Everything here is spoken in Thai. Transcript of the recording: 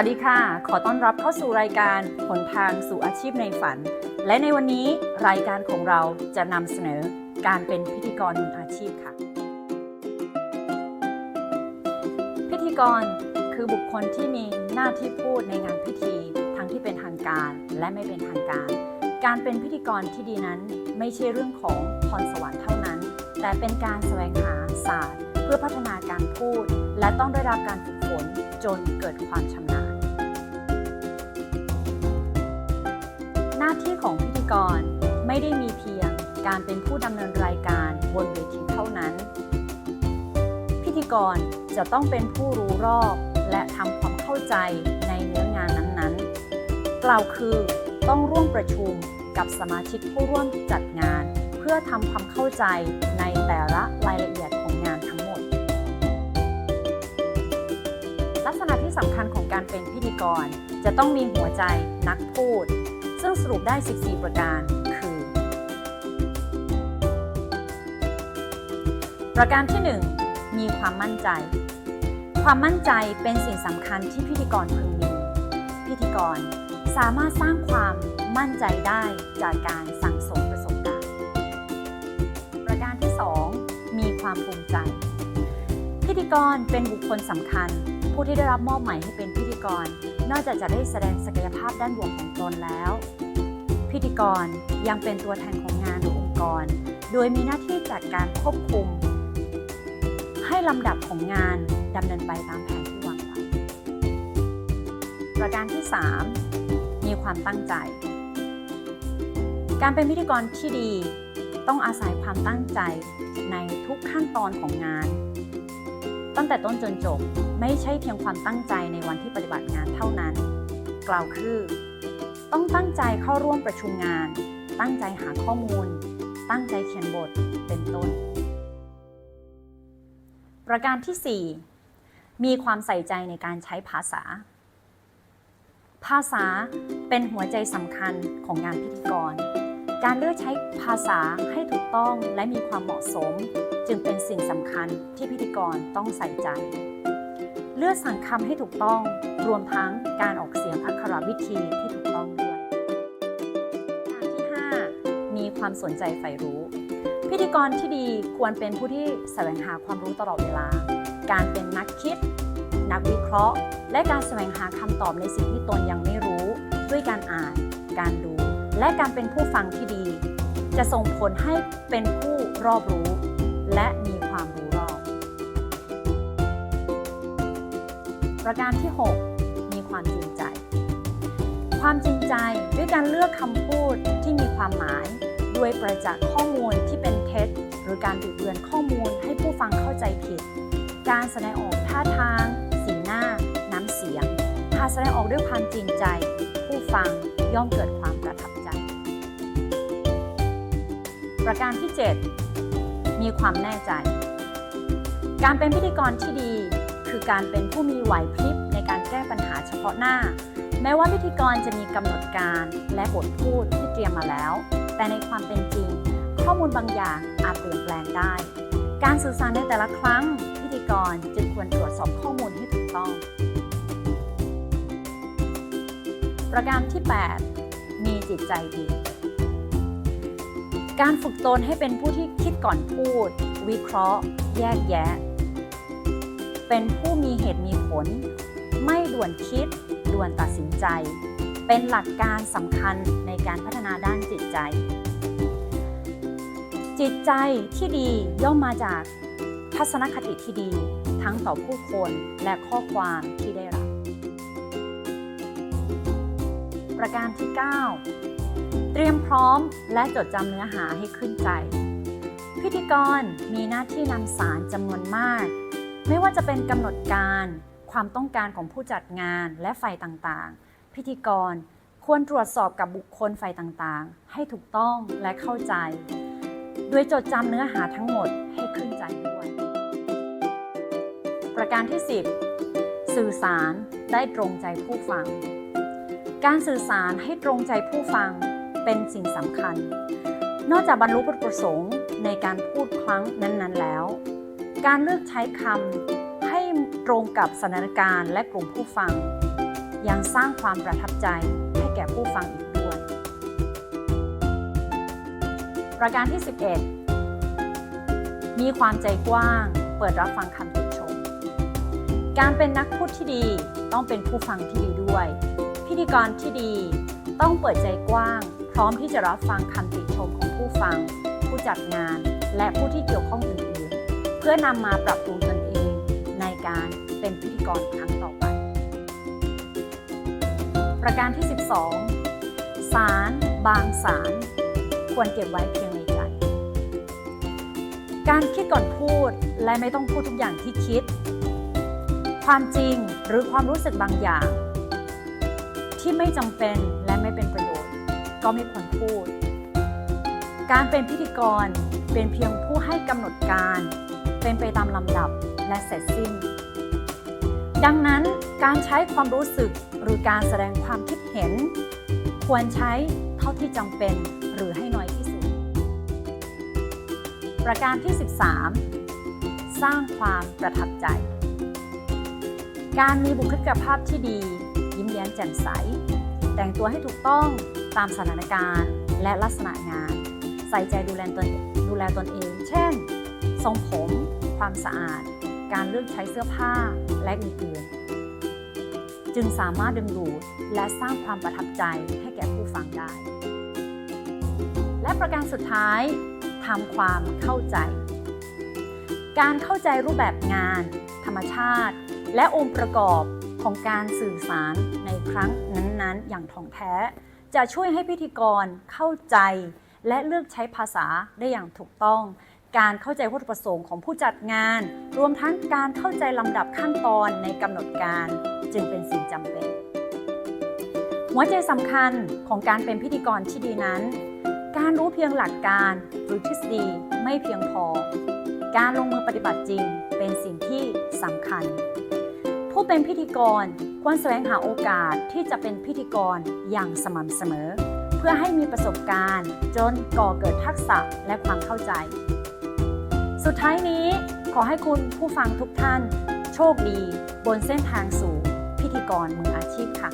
วัสดีค่ะ ขอต้อนรับเข้าสู่รายการหนทางสู่อาชีพในฝัน และในวันนี้รายการของเราจะนำเสนอการเป็นพิธีกรมืออาชีพค่ะ พิธีกรคือบุคคลที่มีหน้าที่พูดในงานพิธี ทั้งที่เป็นทางการและไม่เป็นทางการ การเป็นพิธีกรที่ดีนั้นไม่ใช่เรื่องของพรสวรรค์เท่านั้น แต่เป็นการแสวงหาศาสตร์ เพื่อพัฒนาการพูด และต้องได้รับการฝึกฝนจนเกิดความชำนาญ น้าที่ของพิธีกรไม่ได้มีเพียงการเป็นผู้ดำเนินรายการบนเวทีเท่านั้น พิธีกรจะต้องเป็นผู้รู้รอบ และทำความเข้าใจในเนื้องานนั้นๆ กล่าวคือต้องร่วมประชุมกับสมาชิกผู้ร่วมจัดงาน เพื่อทำความเข้าใจในแต่ละรายละเอียดของงานทั้งหมด ลักษณะที่สำคัญของการเป็นพิธีกรจะต้องมีหัวใจนักพูด ซึ่งสรุปได้ 14 ประการ คือ ประการที่ 1 มีความมั่นใจ ความมั่นใจเป็นสิ่งสำคัญที่พิธีกรพึงมี พิธีกรสามารถสร้างความมั่นใจได้จากการสั่งสมประสบการณ์ ประการที่ 2 มีความภูมิใจ พิธีกรเป็นบุคคลสำคัญ ผู้ที่ได้รับมอบหมายให้เป็นพิธีกร นอกจากจะได้แสดงศักยภาพด้านบวกของตนแล้ว พิธีกรยังเป็นตัวแทนของงานหรือองค์กร โดยมีหน้าที่จัดการควบคุม ให้ลำดับของงานดำเนินไปตามแผนที่วางไว้ ประการที่ 3 มีความตั้งใจ การเป็นพิธีกรที่ดี ต้องอาศัยความตั้งใจในทุกขั้นตอนของงาน ตั้งแต่ต้นจนจบไม่ใช่เพียงความตั้งใจในวันที่ปฏิบัติงานเท่านั้น กล่าวคือ ต้องตั้งใจเข้าร่วมประชุมงาน ตั้งใจหาข้อมูล ตั้งใจเขียนบทเป็นต้น ประการที่ 4 มีความใส่ใจในการใช้ภาษา ภาษาเป็นหัวใจสำคัญของงานพิธีกร การเลือกใช้ภาษาให้ถูกต้องและมีความเหมาะสม จึงเป็นสิ่งสำคัญที่พิธีกรต้องใส่ใจ เลือกสั่งคำให้ถูกต้องรวมทั้งการออกเสียงอักขรวิธีที่ถูกต้องด้วยอย่างที่ 5 มีความสนใจใฝ่รู้ พิธีกรที่ดีควรเป็นผู้ที่แสวงหาความรู้ตลอดเวลา การเป็นนักคิด นักวิเคราะห์ และการแสวงหาคำตอบในสิ่งที่ตนยังไม่รู้ ด้วยการอ่าน การดู และการเป็นผู้ฟังที่ดี จะส่งผลให้เป็นผู้รอบรู้ และมีความรู้รอบ ประการที่ 6 มีความจริงใจ ความจริงใจด้วยการเลือกคำพูดที่มีความหมาย ด้วยประจักษ์ข้อมูลที่เป็นเท็จ หรือการบิดเบือนข้อมูลให้ผู้ฟังเข้าใจผิด การแสดงออกท่าทาง สีหน้า น้ำเสียงหากแสดงออกด้วยความจริงใจ ผู้ฟังย่อมเกิดความประทับใจ ประการที่ 7 มีความแน่ใจ การเป็นพิธีกรที่ดี คือการเป็นผู้มีไหวพริบในการแก้ปัญหาเฉพาะหน้า แม้ว่าพิธีกรจะมีกำหนดการและบทพูดที่เตรียมมาแล้ว แต่ในความเป็นจริง ข้อมูลบางอย่างอาจเปลี่ยนแปลงได้ การสื่อสารในแต่ละครั้ง พิธีกรจึงควรตรวจสอบข้อมูลให้ถูกต้อง ประการที่ 8 มีจิตใจดีการฝึกตนให้เป็นผู้ที่คิด ก่อนพูด วิเคราะห์ แยกแยะ เป็นผู้มีเหตุมีผล ไม่ด่วนคิด ด่วนตัดสินใจ เป็นหลักการสำคัญในการพัฒนาด้านจิตใจ จิตใจที่ดีย่อมมาจากทัศนคติที่ดี ทั้งต่อผู้คนและข้อความที่ได้รับ ประการที่ 9 เตรียมพร้อมและจดจำเนื้อหาให้ขึ้นใจ พิธีกรมีหน้าที่นำสารจำนวนมาก ไม่ว่าจะเป็นกำหนดการ ความต้องการของผู้จัดงานและฝ่ายต่างๆ พิธีกรควรตรวจสอบกับบุคคลฝ่ายต่างๆ ให้ถูกต้องและเข้าใจ โดยจดจำเนื้อหาทั้งหมดให้ขึ้นใจด้วย ประการที่ 10 สื่อสารได้ตรงใจผู้ฟัง การสื่อสารให้ตรงใจผู้ฟังเป็นสิ่งสำคัญ นอกจากบรรลุประสงค์ ในการพูดครั้งนั้นๆแล้ว การเลือกใช้คำให้ตรงกับสถานการณ์และกลุ่มผู้ฟัง ยังสร้างความประทับใจให้แก่ผู้ฟังอีกด้วย ประการที่ 11 มีความใจกว้างเปิดรับฟังคำติชม การเป็นนักพูดที่ดีต้องเป็นผู้ฟังที่ดีด้วย พิธีกรที่ดีต้องเปิดใจกว้าง พร้อมที่จะรับฟังคำติชมของผู้ฟัง ผู้จัดงาน และผู้ที่เกี่ยวข้องอื่นๆ เพื่อนำมาปรับปรุงตนเอง ในการเป็นพิธีกรครั้งต่อไป ประการที่ 12 สารบางสาร ควรเก็บไว้เพียงในใจ การคิดก่อนพูดและไม่ต้องพูดทุกอย่างที่คิด ความจริงหรือความรู้สึกบางอย่าง ที่ไม่จำเป็นและไม่เป็นประโยชน์ ก็ไม่ควรพูด การเป็นพิธีกรเป็นเพียงผู้ให้กำหนดการ เป็นไปตามลำดับและเสร็จสิ้น ดังนั้นการใช้ความรู้สึกหรือการแสดงความคิดเห็น ควรใช้เท่าที่จำเป็นหรือให้น้อยที่สุด ประการที่ 13 สร้างความประทับใจ การมีบุคลิกภาพที่ดี ยิ้มแย้มแจ่มใส แต่งตัวให้ถูกต้องตามสถานการณ์และลักษณะงาน ใส่ใจดูแลตนดูแลตนเอง เช่น ทรงผม ความสะอาด การเลือกใช้เสื้อผ้าและอื่นๆ จึงสามารถดึงดูดและสร้างความประทับใจให้แก่ผู้ฟังได้ และประการสุดท้ายทำความเข้าใจ การเข้าใจรูปแบบงาน ธรรมชาติ และองค์ประกอบของการสื่อสารในครั้งนั้นๆ อย่างถ่องแท้ จะช่วยให้พิธีกรเข้าใจ และเลือกใช้ภาษาได้อย่างถูกต้อง การเข้าใจวัตถุประสงค์ของผู้จัดงาน รวมทั้งการเข้าใจลำดับขั้นตอนในกำหนดการ จึงเป็นสิ่งจำเป็น หัวใจสำคัญของการเป็นพิธีกรที่ดีนั้น การรู้เพียงหลักการหรือทฤษฎีไม่เพียงพอ การลงมือปฏิบัติจริงเป็นสิ่งที่สำคัญ ผู้เป็นพิธีกรควรแสวงหาโอกาสที่จะเป็นพิธีกรอย่างสม่ำเสมอ เพื่อให้มีประสบการณ์ จนก่อเกิดทักษะและความเข้าใจ สุดท้ายนี้ขอให้คุณผู้ฟังทุกท่าน โชคดี บนเส้นทางสู่พิธีกรมืออาชีพค่ะ